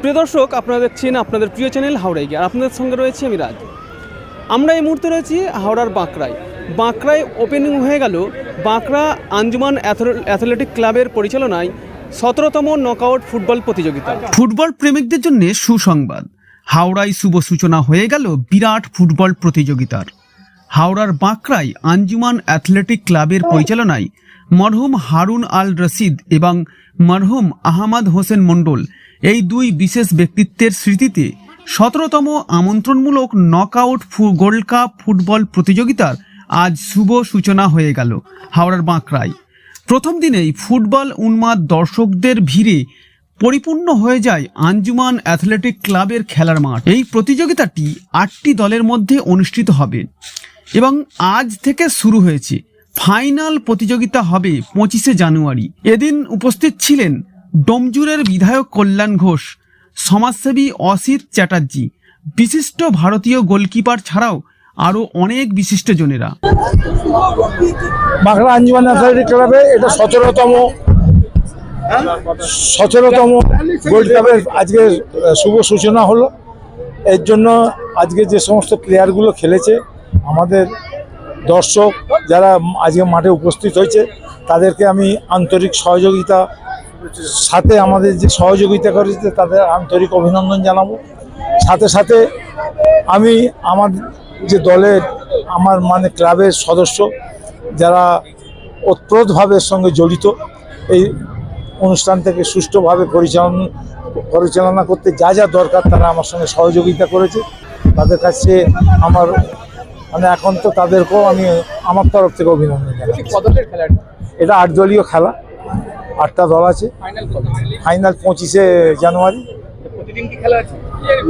প্রিয় দর্শক, আপনারা দেখছেন আপনাদের প্রিয় চ্যানেল হাওড়াই গিয়ে। আপনাদের সঙ্গে রয়েছে আমি রাজ। আমরা এই মুহূর্তে রয়েছি হাওড়ার বাঁকড়ায়। বাঁকড়ায় ওপেনিং হয়ে গেল বাঁকড়া আঞ্জুমান অ্যাথলে- অ্যাথলেটিক ক্লাবের পরিচালনায় সতেরোতম নকআউট ফুটবল প্রতিযোগিতা। ফুটবল প্রেমিকদের জন্য সুসংবাদ। হাওড়ায় শুভ সূচনা হয়ে গেল বিরাট ফুটবল প্রতিযোগিতার। হাওড়ার বাঁকড়ায় আঞ্জুমান অ্যাথলেটিক ক্লাবের পরিচালনায় মরহুম হারুন আল রশিদ এবং মরহুম আহমদ হোসেন মণ্ডল এই দুই বিশেষ ব্যক্তিত্বের স্মৃতিতে সতেরোতম আমন্ত্রণমূলক নকআউট গোল্ড কাপ ফুটবল প্রতিযোগিতার আজ শুভ সূচনা হয়ে গেল হাওড়ার বাঁকড়ায়। প্রথম দিনেই ফুটবল উন্মাদ দর্শকদের ভিড়ে পরিপূর্ণ হয়ে যায় আঞ্জুমান অ্যাথলেটিক ক্লাবের খেলার মাঠ। এই প্রতিযোগিতাটি আটটি দলের মধ্যে অনুষ্ঠিত হবে এবং আজ থেকে শুরু হয়েছে। ফাইনাল প্রতিযোগিতা হবে পঁচিশে জানুয়ারি। এদিন উপস্থিত ছিলেন ডোমজুরের বিধায়ক কল্যাণ ঘোষ, সমাজসেবী অসিত চ্যাটার্জি, বিশিষ্ট ভারতীয় গোলকিপার ছাড়াও আরও অনেক বিশিষ্টজনেরা বাংলা আঞ্জুমান অ্যাথলেটিক ক্লাবে এটা সতেরোতম সতেরোতম গোল্ড কাপের আজকে শুভ সূচনা হলো। এর জন্য আজকে যে সমস্ত প্লেয়ারগুলো খেলেছে, আমাদের দর্শক যারা আজকে মাঠে উপস্থিত হয়েছে, তাদেরকে আমি আন্তরিক সহযোগিতা সাথে আমাদের যে সহযোগিতা করেছে তাদের আন্তরিক অভিনন্দন জানাব। সাথে সাথে আমি আমার যে দলের আমার মানে ক্লাবের সদস্য যারা ওতপ্রোতভাবে সঙ্গে জড়িত এই অনুষ্ঠান থেকে সুষ্ঠুভাবে পরিচালনা পরিচালনা করতে যা যা দরকার তারা আমার সঙ্গে সহযোগিতা করেছে। তাদের কাছে আমার মানে এখন তো তাদেরকেও আমি আমার তরফ থেকে অভিনন্দন জানাই খেলা? এটা আট দলীয় খেলা। আটটা দল আছে। ফাইনাল পঁচিশে জানুয়ারি।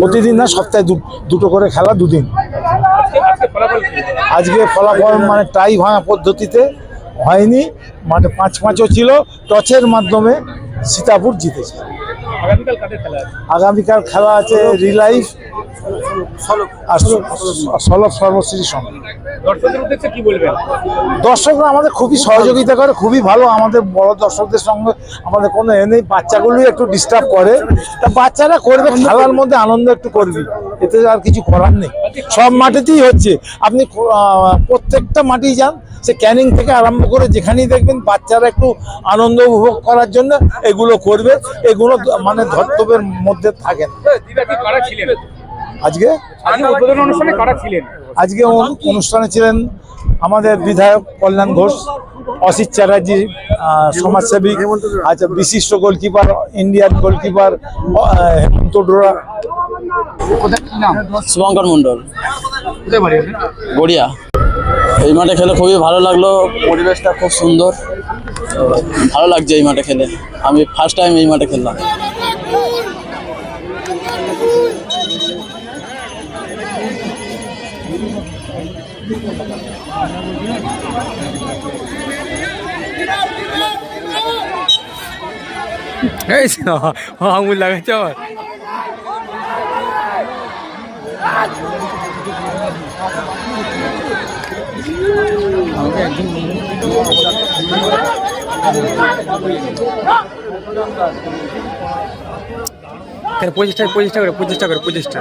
প্রতিদিন না সপ্তাহে দুটো করে খেলা দুদিন। আজকে ফলাফল মানে টাই ভাঙা পদ্ধতিতে হয়নি। মানে পাঁচ পাঁচও ছিল টচের মাধ্যমে সীতাপুর জিতেছে। আগামীকাল খেলা আছে? রিলাইফ আর সলভ। সর্বশ্রীর দর্শকরা আমাদের খুবই সহযোগিতা করে খুবই ভালো। আমাদের বড় দর্শকদের সঙ্গে আমাদের কোনো এ নেই। বাচ্চাগুলোই একটু ডিস্টার্ব করে। তা বাচ্চারা করবে খেলার মধ্যে আনন্দ একটু করবি। এতে আর কিছু করার নেই। সব মাঠেতেই হচ্ছে। আপনি প্রত্যেকটা মাঠেই যান। সে ক্যানিং থেকে আরম্ভ করে যেখানেই দেখবেন বাচ্চারা একটু আনন্দ উপভোগ করার জন্য এগুলো করবে। এগুলো মানে ধর্তব্যের মধ্যে থাকে না দিদা কি কারা ছিলেন? আজকে? আজকে উদ্বোধন অনুষ্ঠানে কারা ছিলেন? আজকে অনুষ্ঠানে ছিলেন আমাদের বিধায়ক কল্যাণ ঘোষ অসিত চ্যাটার্জি সমাজসেবী আচ্ছা বিশিষ্ট goalkeeper Indian goalkeeper Hemanta Dora. Shubhankar আপনার? গড়িয়া। এই মাঠে খেলে খুবই ভালো লাগল পরিবেশটা খুব সুন্দর। ভালো লাগছে এই মাঠে খেলে। আমি ফার্স্ট টাইম এই মাঠে খেললাম। এই আঙুল লাগাচ্ছে আমার। কেন পঁচিশটা পঁচিশটা করে পঁচিশটা করে পঁচিশটা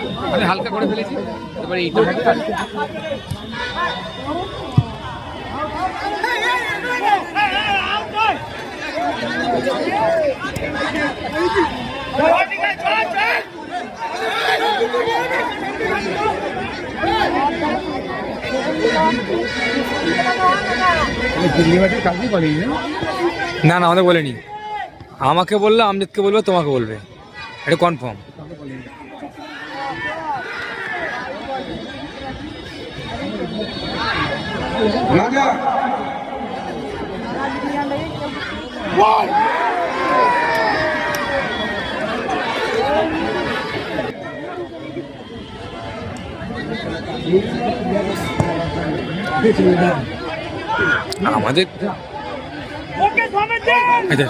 আমি হালকা করে ফেলেছি। এবারে এইটা না না আমাদের বলেনি। আমাকে বললে আমজিৎকে বলবে তোমাকে বলবে। এটা কনফার্ম রাজা! আমাদের আচ্ছা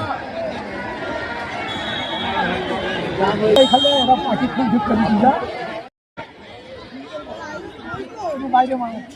এখানে আমরা পার্টি খুব যুক্ত দিচ্ছি বাইরে মানুষ